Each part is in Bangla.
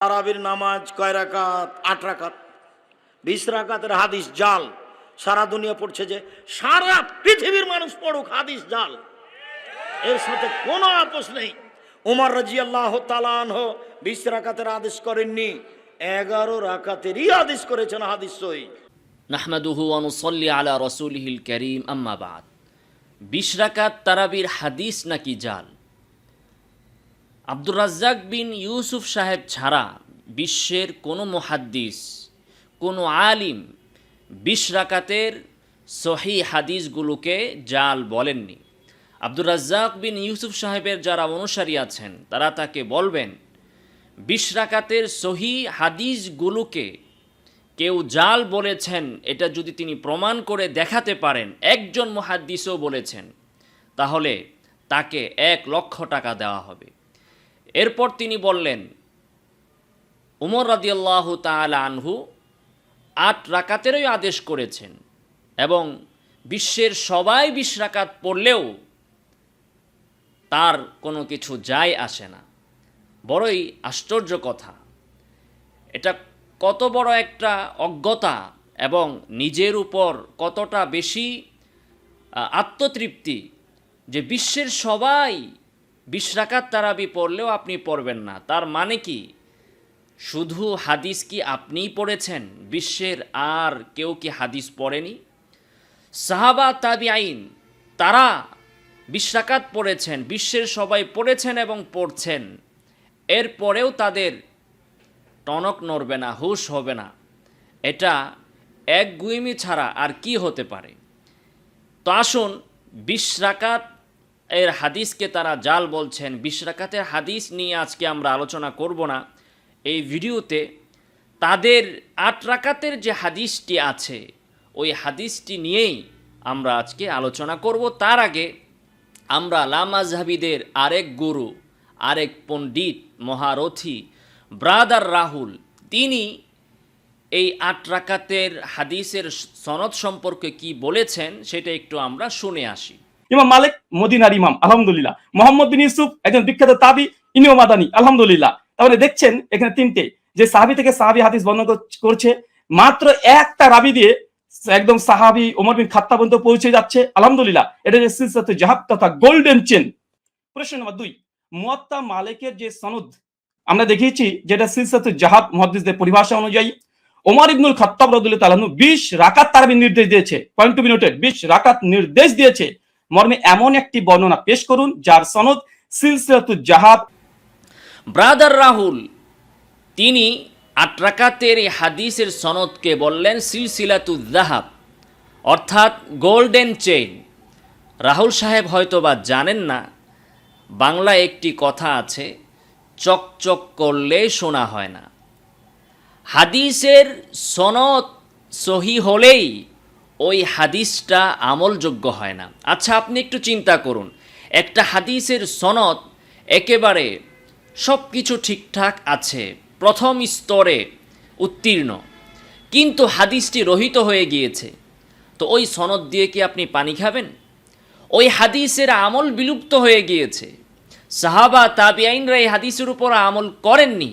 তারাবির নামাজ কয় রাকাত? আট রাকাত। বিশ রাকাতের হাদিস জাল। সারা দুনিয়া পড়ছে যে সারা পৃথিবীর মানুষ পড়ুক হাদিস জাল। এর সাথে কোনো আপোষ নেই। উমর রাজি আল্লাহ তালানহ বিশ রাকাতের আদেশ করেননি। এগারো রাকাতেরই আদেশ করেছেন হাদিস সই নাহমাদুহু অনুসল্লি আলা রসুলহিল করিম আম্মাবাদ বিশ রাকাত তারাবির হাদিস নাকি জাল? আব্দুর রাজ্জাক বিন ইউসুফ সাহেব ছাড়া বিশ্বের কোনো মহাদ্দিস, কোনো আলিম বিশ রাকাতের সহি হাদিসগুলোকে জাল বলেননি। আব্দুর রাজ্জাক বিন ইউসুফ সাহেবের যারা অনুসারী আছেন, তারা তাকে বলবেন, বিশ রাকাতের সহি হাদিসগুলোকে কেউ জাল বলেছেন, এটা যদি তিনি প্রমাণ করে দেখাতে পারেন, একজন মহাদ্দিসও বলেছেন, তাহলে তাকে এক লক্ষ টাকা দেওয়া হবে। এরপর তিনি বললেন, উমর রাদিয়াল্লাহ তাআলা আনহু আট রাকাতেরই আদেশ করেছেন এবং বিশ্বের সবাই বিশ রাকাত পড়লেও তার কোনো কিছু যায় আসে না। বড়ই আশ্চর্য কথা। এটা কত বড় একটা অজ্ঞতা এবং নিজের উপর কতটা বেশি আত্মতৃপ্তি যে বিশ্বের সবাই বিশ রাকাত তারাবি পড়লেও আপনি পড়বেন না। তার মানে কি? শুধু হাদিস কি আপনিই পড়েছেন? বিশ্বের আর কেউ কি হাদিস পড়েনি? সাহাবা তাবি আইন তারা বিশ রাকাত পড়েছেন, বিশ্বের সবাই পড়েছেন এবং পড়ছেন। এরপরেও তাদের টনক নড়বে না, হুশ হবে না। এটা এক গুইমি ছাড়া আর কি হতে পারে? তো আসুন, বিশ রাকাত এর হাদিসকে তারা জাল বলছেন। বিশ রাকাতের হাদিস নিয়ে আজকে আমরা আলোচনা করব না। এই ভিডিওতে তাদের আট রাকাতের যে হাদিসটি আছে, ওই হাদিসটি নিয়েই আমরা আজকে আলোচনা করব। তার আগে আমরা লামাজহাবিদের আরেক গুরু, আরেক পণ্ডিত, মহারথী, ব্রাদার রাহুল, তিনি এই আট রাকাতের হাদিসের সনদ সম্পর্কে কি বলেছেন, সেটা একটু আমরা শুনে আসি। ইমাম মালিক, মদিনার ইমাম, আলহামদুলিল্লাহ। মোহাম্মদ বিন ইউসুফ, একজন বিখ্যাত তাবি, ইনিও মাদানি, আলহামদুলিল্লাহ। তাহলে দেখছেন এখানে তিনটে, যে সাহাবি থেকে সাহাবি হাদিস বর্ণনা করছে, মাত্র একটা রাবি দিয়ে একদম সাহাবি ওমর বিন খাত্তা পর্যন্ত পৌঁছে যাচ্ছে, আলহামদুলিল্লাহ। এটা যে সিলসাতে জাহাব তথা গোল্ডেন চেন প্রশ্ন নম্বর দুই, মুয়াত্তা মালিকের যে সনদ, আমরা দেখিয়েছি যেটা সিলসাতে জাহাব মহাদিসদের পরিভাষা অনুযায়ী, ওমর ইবনুল খাত্তাব রাদিয়াল্লাহু তাআলা বিশ রাকাত তারাবি নির্দেশ দিয়েছে পয়েন্ট টু নোটেড বিশ রাকাত নির্দেশ দিয়েছে। মর্মে এমন একটি বর্ণনা পেশ করুন, যার সনদ সিলসিলাতু জাহাব ব্রাদার রাহুল, তিনি আট রাকাতের এই হাদিসের সনদকে বললেন সিলসিলাতু জাহাব অর্থাৎ গোল্ডেন চেইন। রাহুল সাহেব হয়তোবা জানেন না বাংলা একটি কথা আছে, চকচক করলে শোনা হয় না। হাদিসের সনদ সহি হলেই ওই হাদিসটা আমলযোগ্য হয় না। আচ্ছা আপনি একটু চিন্তা করুন। একটা হাদিসের সনদ একেবারে সব কিছু ঠিকঠাক আছে, প্রথম স্তরে উত্তীর্ণ, কিন্তু হাদিসটি রহিত হয়ে গিয়েছে। তো ওই সনদ দিয়ে কি আপনি পানি খাবেন? ওই হাদিসের আমল বিলুপ্ত হয়ে গিয়েছে। সাহাবা তাবিআইনরা এই হাদিসের উপর আমল করেননি।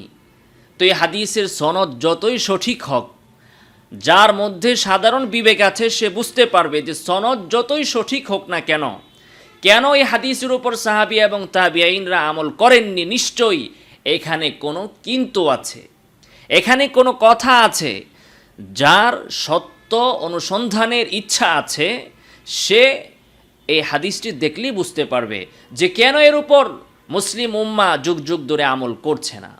তো এই হাদিসের সনদ যতই সঠিক হোক যার মধ্যে সাধারণ বিবেক আছে, সে বুঝতে পারবে যে সনদ যতই সঠিক হোক না কেন কেন এই হাদিসের উপর সাহাবি এবং তাবিআইনরা আমল করেননি, নিশ্চয়ই এখানে কোনো কিন্তু আছে। এখানে কোনো কথা আছে, যার সত্য অনুসন্ধানের ইচ্ছা আছে, সে এই হাদিসটি দেখলেই বুঝতে পারবে যে কেন এর উপর মুসলিম উম্মা যুগ যুগ ধরে আমল করছে না।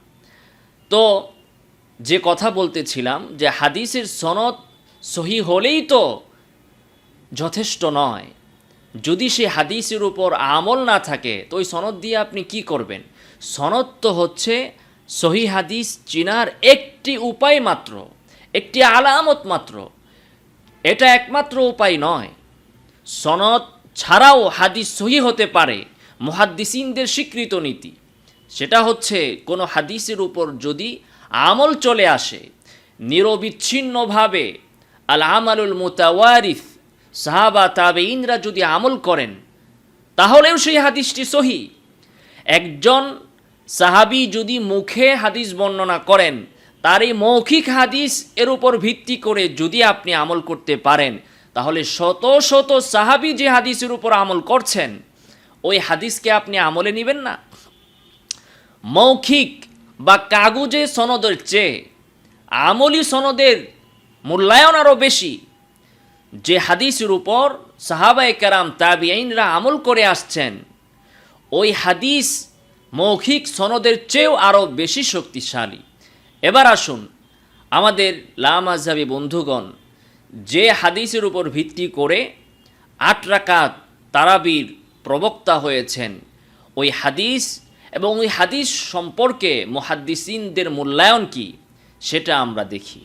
তো যে কথা বলতেছিলাম যে হাদিসের সনদ সহি হলেই তো যথেষ্ট নয়। যদি সে হাদিসের উপর আমল না থাকে, তো ওই সনদ দিয়ে আপনি কি করবেন? সনদ তো হচ্ছে সহি হাদিস চিনার একটি উপায় মাত্র, একটি আলামত মাত্র। এটা একমাত্র উপায় নয়। সনদ ছাড়াও হাদিস সহি হতে পারে, মুহাদ্দিসিনদের স্বীকৃত নীতি। সেটা হচ্ছে কোনো হাদিসের উপর যদি আমল চলে আসে। নিরবিচ্ছিন্নভাবে আল আমালুল মুতাওয়ারিফ সাহাবা তাবেইনরা যদি আমল করেন, তাহলেও সেই হাদিসটি সহি। একজন সাহাবি যদি মুখে হাদিস বর্ণনা করেন, তার এই মৌখিক হাদিস এর উপর ভিত্তি করে যদি আপনি আমল করতে পারেন, তাহলে শত শত সাহাবি যে হাদিসের উপর আমল করছেন, ওই হাদিসকে আপনি আমলে নেবেন না। মৌখিক বা কাগজে সনদের চেয়ে আমলি সনদের মূল্যায়ন আরও বেশি। যে হাদিসের উপর সাহাবায়ে কারাম তাবিআইনরা আমল করে আসছেন, ওই হাদিস মৌখিক সনদের চেয়েও আরও বেশি শক্তিশালী। এবার আসুন আমাদের লামাজাবি বন্ধুগণ, যে হাদিসের উপর ভিত্তি করে আট রাকাত তারাবির প্রবক্তা হয়েছেন, ওই হাদিস এবং ওই হাদিস সম্পর্কে মুহাদ্দিসিনদের মূল্যায়ন কি, সেটা আমরা দেখি।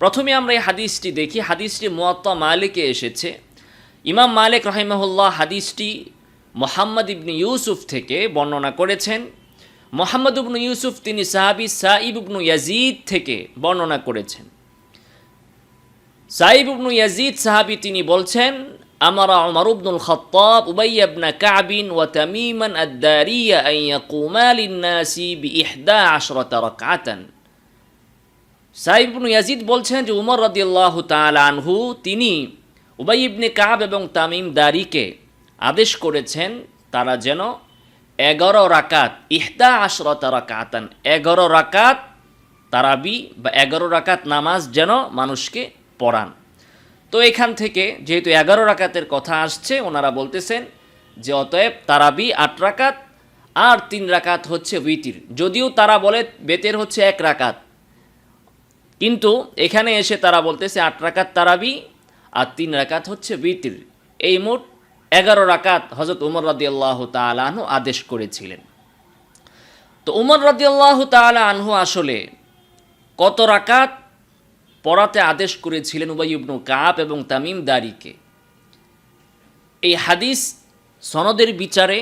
প্রথমে আমরা এই হাদিসটি দেখি। হাদিসটি মুয়াত্তা মালিকে এসেছে। ইমাম মালিক রহিমাহুল্লাহ হাদিসটি মোহাম্মদ ইবনি ইউসুফ থেকে বর্ণনা করেছেন। মোহাম্মদ ইবনু ইউসুফ তিনি সাহাবি সাইব ইবনু ইয়াজিদ থেকে বর্ণনা করেছেন। সাইব ইবনু ইয়াজিদ সাহাবি তিনি বলছেন উমর ইবনুল খাত্তাব উবাই ইবনে কাবিন ওয়া তামিমান আদ-দারিয়া আন ইয়াকুমা লিন-নাসি বিইহদা আশরাতা রাকআতান সাইব ইয়াজিদ বলছেন যে উমর রাদিয়াল্লাহু তাআলা আনহু, তিনি উবাই ইবনে কাব এবং তামিম দারিকে আদেশ করেছেন তারা যেন এগারো রাকাত, ইহদা আশরতা রাকাতান, এগারো রাকাত তারাবি বা এগারো রাকাত নামাজ যেন মানুষকে পড়ান। তো এখান থেকে যেহেতু এগারো রাকাতের কথা আসছে, ওনারা বলতেছেন যে অতএব তারাবি আট রাকাত আর তিন রাকাত হচ্ছে উইতির। যদিও তারা বলে বেতের হচ্ছে এক রাকাত। কিন্তু এখানে এসে তারা বলতেছে আট রাকাত তারাবি আর তিন রাকাত হচ্ছে বিতির এই মোট এগারো রাকাত হজরত উমর রাদিয়াল্লাহু তাআলা আনহু আদেশ করেছিলেন। তো উমর রাদিয়াল্লাহু তাআলা আনহু আসলে কত রাকাত পড়াতে আদেশ করেছিলেন উবাই ইবনু কাব এবং তামিম দারিকে। এই হাদিস সনদের বিচারে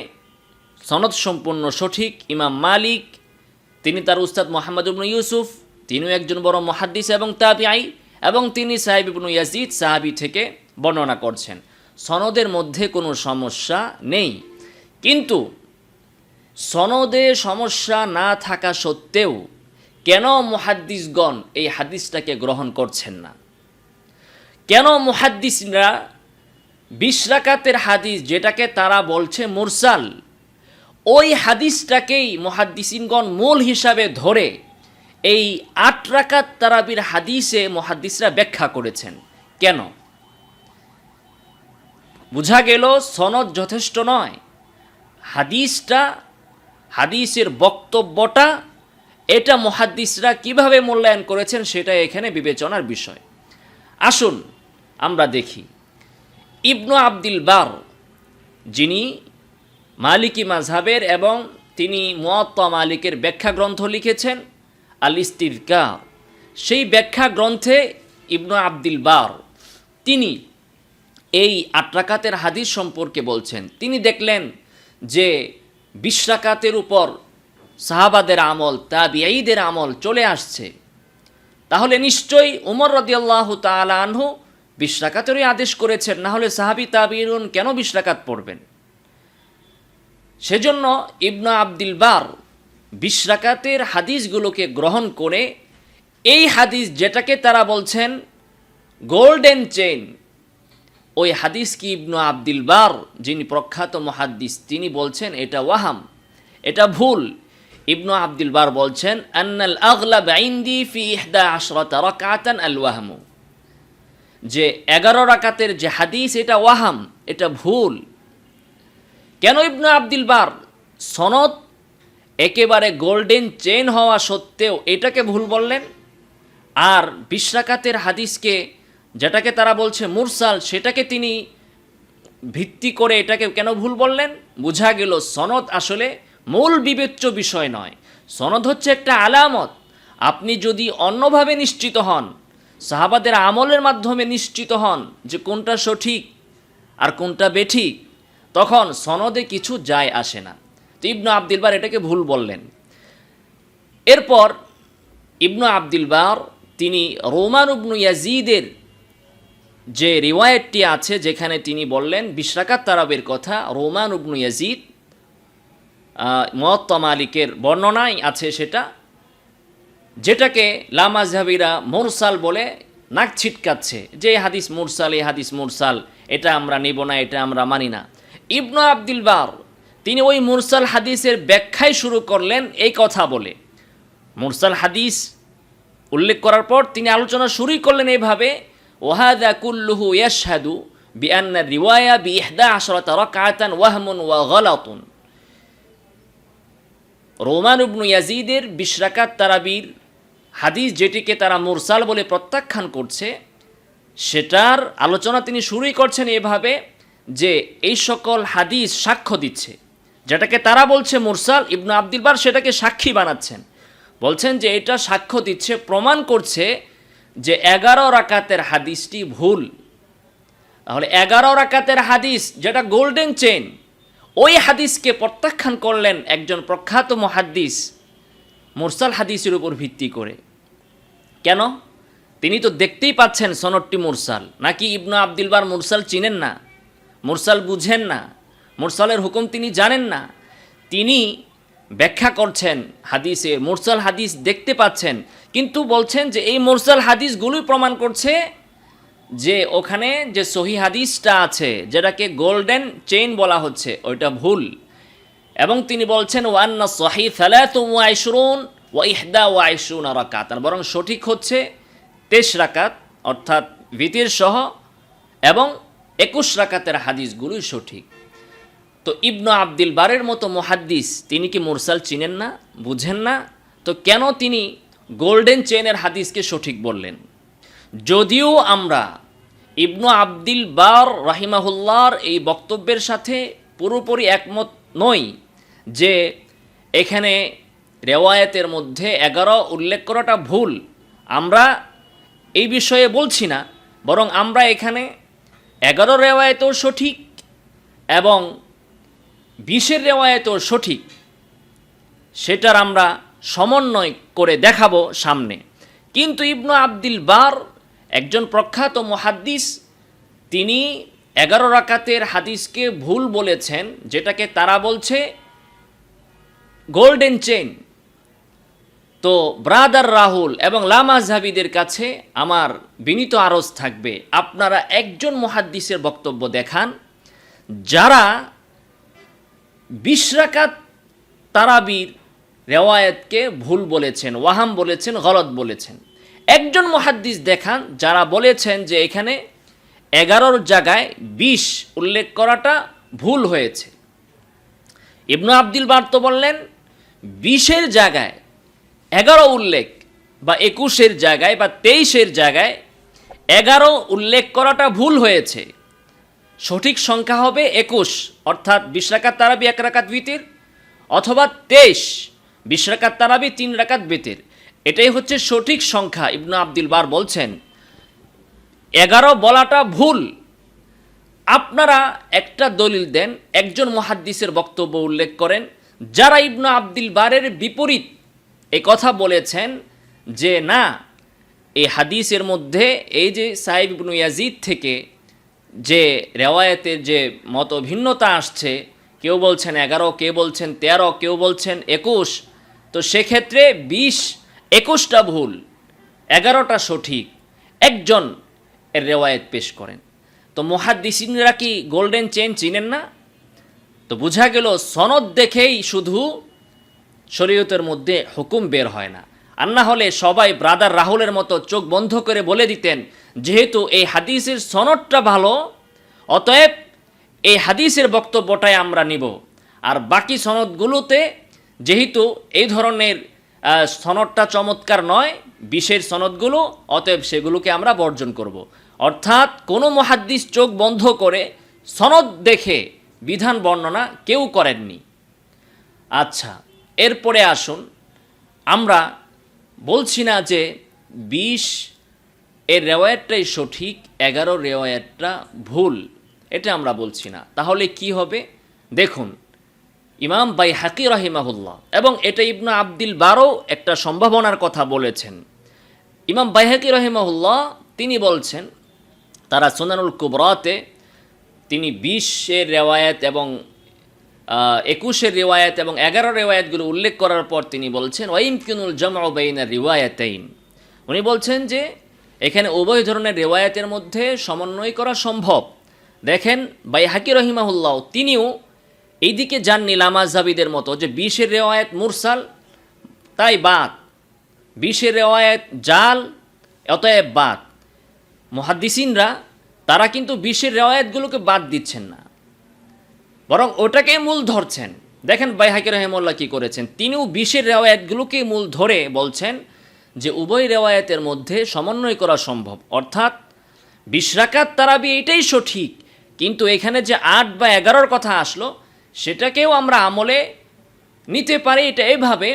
সনদ সম্পূর্ণ সঠিক, ইমাম মালিক, তিনি তার উস্তাদ মোহাম্মদ ইবনু ইউসুফ, তিনিও একজন বড় মহাদ্দিস এবং তাবিআই, এবং তিনি সাহেব ইবনু ইয়াজিদ সাহাবি থেকে বর্ণনা করছেন। সনদের মধ্যে কোনো সমস্যা নেই। কিন্তু সনদে সমস্যা না থাকা সত্ত্বেও কেন মুহাদ্দিসগণ এই হাদিসটাকে গ্রহণ করছেন না? কেন মুহাদ্দিসরা বিশ রাকাতের হাদিস যেটাকে তারা বলছে মুরসাল, ওই হাদিসটাকেই মুহাদ্দিসিনগণ মূল হিসাবে ধরে এই আট রাকাত তারাবির হাদিসে মুহাদ্দিসরা ব্যাখ্যা করেছেন। কেন? বোঝা গেল সনদ যথেষ্ট নয়। হাদিসটা, হাদিসের বক্তব্যটা এটা মহাদ্দিসরা কীভাবে মূল্যায়ন করেছেন সেটা এখানে বিবেচনার বিষয়। আসুন আমরা দেখি। ইবনু আব্দুল বার, যিনি মালিকি মাঝহাবের এবং তিনি মুয়াত্তা মালিকের ব্যাখ্যা গ্রন্থ লিখেছেন আল ইস্তিরকা সেই ব্যাখ্যা গ্রন্থে ইবনু আব্দুল বার, তিনি এই আটরাকাতের হাদিস সম্পর্কে বলছেন। তিনি দেখলেন যে বিশ্বরাকাতের উপর সাহাবাদের আমল তাবিয়াইদের আমল চলে আসছে। তাহলে নিশ্চয়ই উমর রদিয়াল্লাহ তালা আনহু বিশ্বরাকাতেরই আদেশ করেছেন, না হলে সাহাবি তাবিরুন কেন বিশ্বরাকাত পড়বেন? সেজন্য ইবনা আব্দুল বার বিশ্বরাকাতের হাদিসগুলোকে গ্রহণ করে এই হাদিস যেটাকে তারা বলছেন গোল্ডেন চেইন, ওই হাদিস কি ইবনু আব্দুল বার যিনি প্রখ্যাত মহাদ্দিস, তিনি বলছেন এটা ওয়াহাম, এটা ভুল। ইবনু আব্দুল বার বলছেন, আন্নাল আগলাব ইনদি ফি ইহদা রাকাতান আল ওয়াহমু। যে এগারো রাকাতের যে হাদিস, এটা ওয়াহাম, এটা ভুল। কেন ইবনু আব্দুল বার? সনদ একেবারে গোল্ডেন চেন হওয়া সত্ত্বেও এটাকে ভুল বললেন? আর বিশ্বরাকাতের হাদিসকে যেটাকে তারা বলছে মুরসাল, সেটাকে তিনি ভিত্তি করে এটাকে কেন ভুল বললেন? বোঝা গেল সনদ আসলে মূল বিবেচ্য বিষয় নয়। সনদ হচ্ছে একটা আলামত। আপনি যদি অন্যভাবে নিশ্চিত হন, সাহাবাদের আমলের মাধ্যমে নিশ্চিত হন যে কোনটা সঠিক আর কোনটা বেঠিক, তখন সনদে কিছু যায় আসে না। তো ইবনু আব্দুল বার এটাকে ভুল বললেন। এরপর ইবনু আব্দুল বার তিনি রোমান উবনু ইয়াজিদের যে রিওয়ায়তটি আছে, যেখানে তিনি বললেন বিশ্রাকাত তারাবের কথা, রোমান উবনু ইয়াজিদ মত মালিকের বর্ণনায় আছে সেটা, যেটাকে লামাজহাবিরা মুরসাল বলে নাক ছিটকাচ্ছে। যে হাদিস মুরসাল, এই হাদিস মুরসাল, এটা আমরা নেব না, এটা আমরা মানি না। ইবনু আব্দুল বার, তিনি ওই মুরসাল হাদিসের ব্যাখ্যায় শুরু করলেন এই কথা বলে। মুরসাল হাদিস উল্লেখ করার পর তিনি আলোচনা শুরুই করলেন এইভাবে ওয়াহাদা কুল্লুহু ইয়াশহাদু বিআন্না রিওয়ায়া বি ইহদা আশরাতা রাকআতান ওয়াহমুন ওয়া গলাতুন। রোমান উবনু ইয়াজিদের বিশ রাকাত তারাবির হাদিস যেটিকে তারা মোরসাল বলে প্রত্যাখ্যান করছে, সেটার আলোচনা তিনি শুরুই করছেন এভাবে যে এই সকল হাদিস সাক্ষ্য দিচ্ছে। যেটাকে তারা বলছে মোরসাল, ইবনু আব্দুল বার সেটাকে সাক্ষী বানাচ্ছেন। বলছেন যে এটা সাক্ষ্য দিচ্ছে, প্রমাণ করছে যে এগারো রাকাতের হাদিসটি ভুল। তাহলে এগারো রাকাতের হাদিস যেটা গোল্ডেন চেন ওই হাদিসকে প্রত্যাখ্যান করলেন একজন প্রখ্যাত মহাদ্দিস, মুরসাল হাদিসের উপর ভিত্তি করে। কেন? তিনি তো দেখতেই পাচ্ছেন সনদটি মুরসাল। নাকি ইবনু আব্দুল বার মুরসাল চিনেন না? মুরসাল বুঝেন না? মুরসালের হুকুম তিনি জানেন না? তিনি ব্যাখ্যা করছেন হাদিসে, মুরসাল হাদিস দেখতে পাচ্ছেন, কিন্তু বলছেন যে এই মুরসাল হাদিসগুলোই প্রমাণ করছে যে ওখানে যে সহি হাদিসটা আছে, যেটাকে গোল্ডেন চেইন বলা হচ্ছে, ওইটা ভুল। এবং তিনি বলছেন, ওয়ান্না সহি ফেলাত ওয়াইশরুন ওয়া ইহদা ওয়াইশরুন রাকাত বরং সঠিক হচ্ছে তেইশ রাকাত, অর্থাৎ ভিতির সহ, এবং একুশ রাকাতের হাদিসগুলোই সঠিক। তো ইবনু আব্দুল বারের মতো মহাদ্দিস, তিনি কি মুরসাল চিনেন না? বুঝেন না? তো কেন তিনি গোল্ডেন চেনের হাদিসকে সঠিক বললেন? যদিও আমরা ইবনু আব্দুল বার রাহিমাহুল্লাহর এই বক্তব্যের সাথে পুরোপুরি একমত নই যে এখানে রেওয়ায়েতের মধ্যে এগারো উল্লেখ করাটা ভুল। আমরা এই বিষয়ে বলছি না, বরং আমরা এখানে এগারো রেওয়ায়তও সঠিক এবং বিশের রেওয়ায়তও সঠিক, সেটার আমরা সমন্বয় করে দেখাবো সামনে। কিন্তু ইবনু আব্দুল বার একজন প্রখ্যাত মহাদ্দিস, তিনি এগারো রাকাতের হাদিসকে ভুল বলেছেন, যেটাকে তারা বলছে গোল্ডেন চেন তো ব্রাদার রাহুল এবং লামা জাবিদের কাছে আমার বিনীত আরজ থাকবে, আপনারা একজন মহাদ্দিসের বক্তব্য দেখান, যারা বিশ রাকাত তারাবির রেওয়ায়তকে ভুল বলেছেন, ওয়াহাম বলেছেন, গলত বলেছেন। একজন মহাদ্দিস দেখান যারা বলেছেন যে এখানে এগারোর জায়গায় বিশ উল্লেখ করাটা ভুল হয়েছে। ইবনু আব্দুল বার তো বললেন, বিশের জায়গায় এগারো উল্লেখ বা একুশের জায়গায় বা তেইশের জায়গায় এগারো উল্লেখ করাটা ভুল হয়েছে। সঠিক সংখ্যা হবে একুশ, অর্থাৎ বিশ রাকাত তারাবি, এক রাকাত বিতির অথবা তেইশ, বিশ রাকাত তারাবি, তিন রাকাত বেতের এটাই হচ্ছে সঠিক সংখ্যা, ইবনু আব্দুল বার বলছেন। এগারো বলাটা ভুল। আপনারা একটা দলিল দেন, একজন মহাদ্দিসের বক্তব্য উল্লেখ করেন, যারা ইবনু আব্দুল বারের বিপরীত এ কথা বলেছেন যে, না, এই হাদিসের মধ্যে এই যে সাহেব ইবনু ইয়াজিদ থেকে যে রেওয়ায়েতের যে মত ভিন্নতা আসছে, কেউ বলছেন এগারো, কেউ বলছেন তেরো, কেউ বলছেন একুশ, তো সেক্ষেত্রে বিশ একুশটা ভুল, এগারোটা সঠিক, একজন এর রেওয়ায়েত পেশ করেন। তো মহাদ্দিসিনরা কি গোল্ডেন চেন চিনেন না? তো বোঝা গেল সনদ দেখেই শুধু শরীয়তের মধ্যে হুকুম বের হয় না। আর না হলে সবাই ব্রাদার রাহুলের মতো চোখ বন্ধ করে বলে দিতেন, যেহেতু এই হাদিসের সনদটা ভালো, অতএব এই হাদিসের বক্তব্যটাই আমরা নিব। আর বাকি সনদগুলোতে যেহেতু এই ধরনের সনদটা চমৎকার নয় বিশের সনদগুলো, অতএব সেগুলোকে আমরা বর্জন করব। অর্থাৎ কোনো মহাদ্দিস চোখ বন্ধ করে সনদ দেখে বিধান বর্ণনা কেউ করেননি। আচ্ছা এরপরে আসুন। আমরা বলছি না যে বিশ এর রেওয়ায়তটাই সঠিক, এগারো রেওয়ায়তটা ভুল, এটা আমরা বলছি না। তাহলে কি হবে? দেখুন ইমাম বাই হাকি রাহিমাহুল্লাহ। এবং এটা ইবনু আব্দুল বারও একটা সম্ভাবনার কথা বলেছেন। ইমাম বাইহাকি রহিমাহুল্লাহ তিনি বলছেন, তারা সোনানুল কুবরাতে তিনি বিশের রেওয়ায়ত এবং একুশের রেওয়ায়াত এবং এগারো রেওয়ায়াতগুলো উল্লেখ করার পর তিনি বলছেন ওয়াইমকিনুল জমা বাইনা রিওয়ায়াতাইন। উনি বলছেন যে, এখানে উভয় ধরনের রেওয়ায়াতের মধ্যে সমন্বয় করা সম্ভব। দেখেন বাই হাকি রহিমাহুল্লাহ, তিনিও এইদিকে যাননি লামাজাবিদের মতো যে বিশের রেওয়ায়াত মুরসাল, তাই বাদ। বিশের রেওয়ায়াত জাল, অতএব বাদ। মহাদ্দিসিনরা, তারা কিন্তু বিশের রেওয়ায়াতগুলোকে বাদ দিচ্ছেন না। বরং ওটাকে মূল ধরছেন। দেখেন বাইহাকি রহেমুল্লাহ কি করেছেন। তিনিও বিশের রেওয়ায়াতগুলোকে মূল ধরে বলছেন যে উভয় রেওয়ায়তের মধ্যে সমন্বয় করা সম্ভব। অর্থাৎ বিশ রাকাত তারাবি এটাই সঠিক, কিন্তু এখানে যে আট বা এগারোর কথা আসলো সেটাকেও আমরা আমলে নিতে পারি এটা এভাবে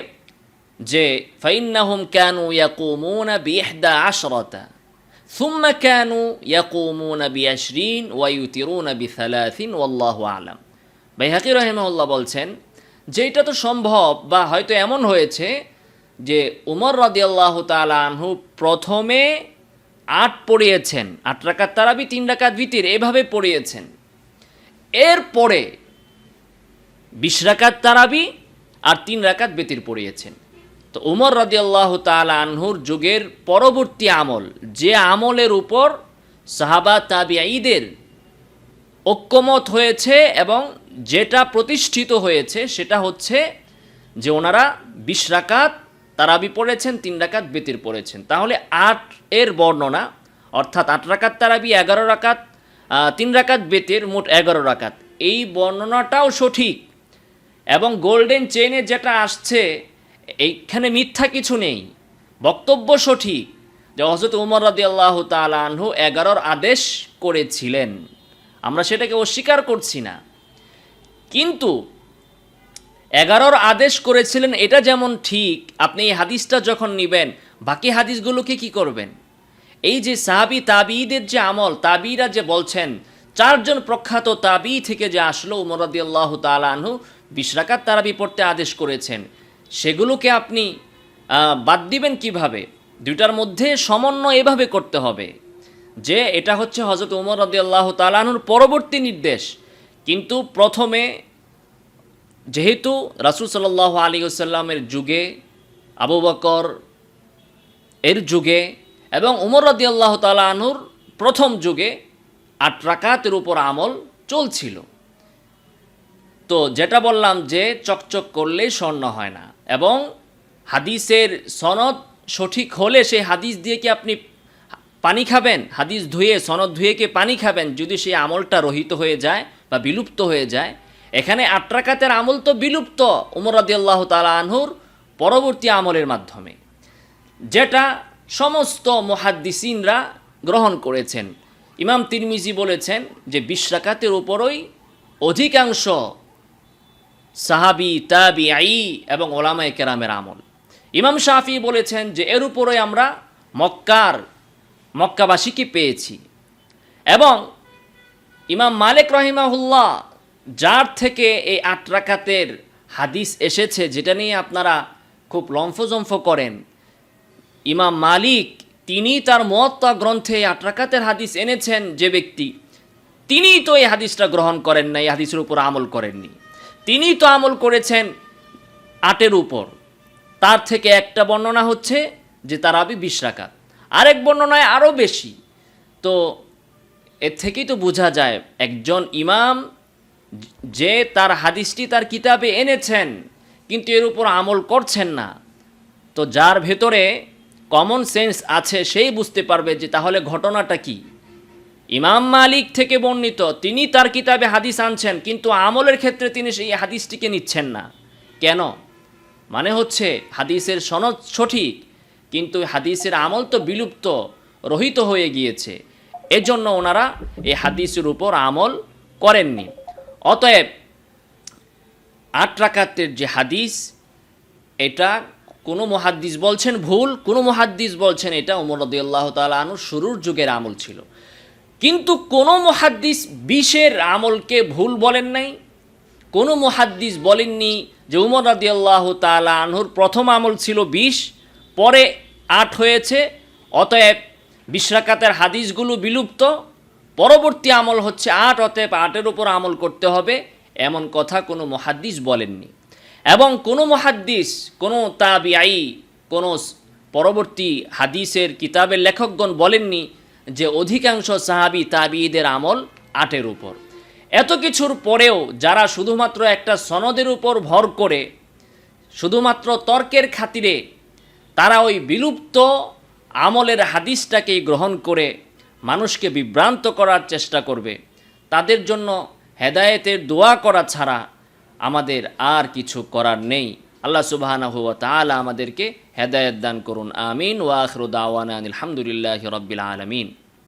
যে ফাইন্নাহুম ক্যানু ইয়াকুমুনা বিইহদা আশরাতা ثم كانوا يقومون بعشرين ويوترون بثلاث والله أعلم বাইহাকি রহেমাউল্লাহ বলছেন যে এটা তো সম্ভব বা হয়তো এমন হয়েছে যে উমর রাদিয়াল্লাহ তাআলা আনহু প্রথমে আট পড়িয়েছেন আট রাকাত তারাবি তিন রাকাত ভিতির এভাবে পড়িয়েছেন এরপরে বিশ রাকাত তারাবি আর তিন রাকাত বেতির পড়িয়েছেন। তো উমর রাদিয়াল্লাহ তাআলা আনহুর যুগের পরবর্তী আমল, যে আমলের উপর সাহাবা তাবিঈদের ঐক্যমত হয়েছে এবং যেটা প্রতিষ্ঠিত হয়েছে সেটা হচ্ছে যে ওনারা বিশ রাকাত তারাবি পড়েছেন, তিন রাকাত বেতির পড়েছেন। তাহলে আট এর বর্ণনা, অর্থাৎ আট রাকাত তারাবি, এগারো রাকাত তিন রাকাত বেতের মোট এগারো রাকাত। এই বর্ণনাটাও সঠিক। এবং গোল্ডেন চেইনে যেটা আসছে, এইখানে মিথ্যা কিছু নেই। বক্তব্য সঠিক, যে হজরত উমর রাদি আল্লাহ আনহু এগারোর আদেশ করেছিলেন। আমরা সেটাকে অস্বীকার করছি না। কিন্তু এগারোর আদেশ করেছিলেন, এটা যেমন ঠিক, আপনি এই হাদিসটা যখন নেবেন, বাকি হাদিসগুলোকে কি করবেন? এই যে সাহাবি তাবিদের যে আমল তাবিরা যে বলছেন, চারজন প্রখ্যাত তাবি থেকে যে আসলো উমর রাদিয়াল্লাহু তাআলা আনহু বিশ রাকাত তারাবি পড়তে আদেশ করেছেন। সেগুলোকে আপনি বাদ দিবেন কীভাবে? দুইটার মধ্যে সমন্বয় এভাবে করতে হবে যে এটা হচ্ছে হজরত উমর রাদিয়াল্লাহু তাআলা আনহুর পরবর্তী নির্দেশ। কিন্তু প্রথমে যেহেতু রাসূল সাল্লাল্লাহু আলী সাল্লামের যুগে, আবু বকর এর যুগে এবং উমর রাদি আল্লাহ তালাহুর প্রথম যুগে আট রাকাতের উপর আমল চলছিল। তো যেটা বললাম যে চকচক করলে স্বর্ণ হয় না, এবং হাদিসের সনদ সঠিক হলে সেই হাদিস দিয়ে কি আপনি পানি খাবেন? হাদিস ধুয়ে, সনদ ধুয়ে কি পানি খাবেন? যদি সেই আমলটা রহিত হয়ে যায় বা বিলুপ্ত হয়ে যায়, এখানে আট রাকাতের আমল তো বিলুপ্ত, উমর রাদি আল্লাহ তালা আনহুর পরবর্তী আমলের মাধ্যমে। যেটা সমস্ত মহাদ্দিসিনরা গ্রহণ করেছেন। ইমাম তিরমিজি বলেছেন যে বিশ রাকাতের উপরই অধিকাংশ সাহাবি তাবি আই এবং ওলামায় কেরামের আমল। ইমাম শাফি বলেছেন যে, এর উপরে আমরা মক্কার, মক্কাবাসীকে পেয়েছি। এবং ইমাম মালিক রহিমাহুল্লাহ, যার থেকে এই আট রাকাতের হাদিস এসেছে, যেটা নিয়ে আপনারা খুব লম্ফজম্ফ করেন, ইমাম মালিক তিনি তার মত্তা গ্রন্থে এই আট রাকাতের হাদিস এনেছেন যে ব্যক্তি তিনি তো এই হাদিসটা গ্রহণ করেন না এই হাদিসের উপর আমল করেননি। তিনি তো আমল করেছেন আটের উপর। তার থেকে একটা বর্ণনা হচ্ছে যে তার আবি বিশ রাকাত। আরেক বর্ণনায় আরও বেশি। তো এর থেকেই তো বোঝা যায়, একজন ইমাম যে তার হাদিসটি তার কিতাবে এনেছেন, কিন্তু এর উপর আমল করছেন না। তো যার ভেতরে কমন সেন্স আছে, সেই বুঝতে পারবে যে তাহলে ঘটনাটা কি। ইমাম মালিক থেকে বর্ণিত, তিনি তার কিতাবে হাদিস আনছেন, কিন্তু আমলের ক্ষেত্রে তিনি সেই হাদিসটিকে নিচ্ছেন না। কেন? মানে হচ্ছে, হাদিসের সনদ সঠিক, কিন্তু হাদিসের আমল তো বিলুপ্ত, রহিত হয়ে গিয়েছে। এজন্য ওনারা এই হাদিসের উপর আমল করেননি। অতএব, আট রাকাতের যে হাদিস, এটা কোনো মহাদ্দিস বলছেন ভুল, কোনো মহাদ্দিস বলছেন এটা উমর রদিয়াল্লাহ তালা আনু শুরুর যুগের আমল ছিল। কিন্তু কোনো মহাদ্দিস বিশের আমলকে ভুল বলেন নাই। কোনো মহাদ্দিস বলেননি যে উমর রাদিয়াল্লাহ তালা আনহুর প্রথম আমল ছিল বিশ পরে আট হয়েছে, অতএব বিশরাকাতের হাদিসগুলো বিলুপ্ত। পরবর্তী আমল হচ্ছে আট, অতএব আটের উপর আমল করতে হবে, এমন কথা কোনো মহাদ্দিস বলেননি। এবং কোনো মহাদ্দিস, কোনো তাবিআই, কোনো পরবর্তী হাদিসের কিতাবের লেখকগণ বলেননি যে অধিকাংশ সাহাবি তাবিদের আমল আটের উপর। এত কিছুর পরেও যারা শুধুমাত্র একটা সনদের উপর ভর করে, শুধুমাত্র তর্কের খাতিরে তারা ওই বিলুপ্ত আমলের হাদিসটাকেই গ্রহণ করে মানুষকে বিভ্রান্ত করার চেষ্টা করবে, তাদের জন্য হেদায়েতের দোয়া করা ছাড়া আমাদের আর কিছু করার নেই। আল্লাহ তাআলা আমাদেরকে হেদায়েত দান করুন, আমিন। ওয়াখরু দাওয়ানা আলহামদুলিল্লাহ রব্বিল আলমিন।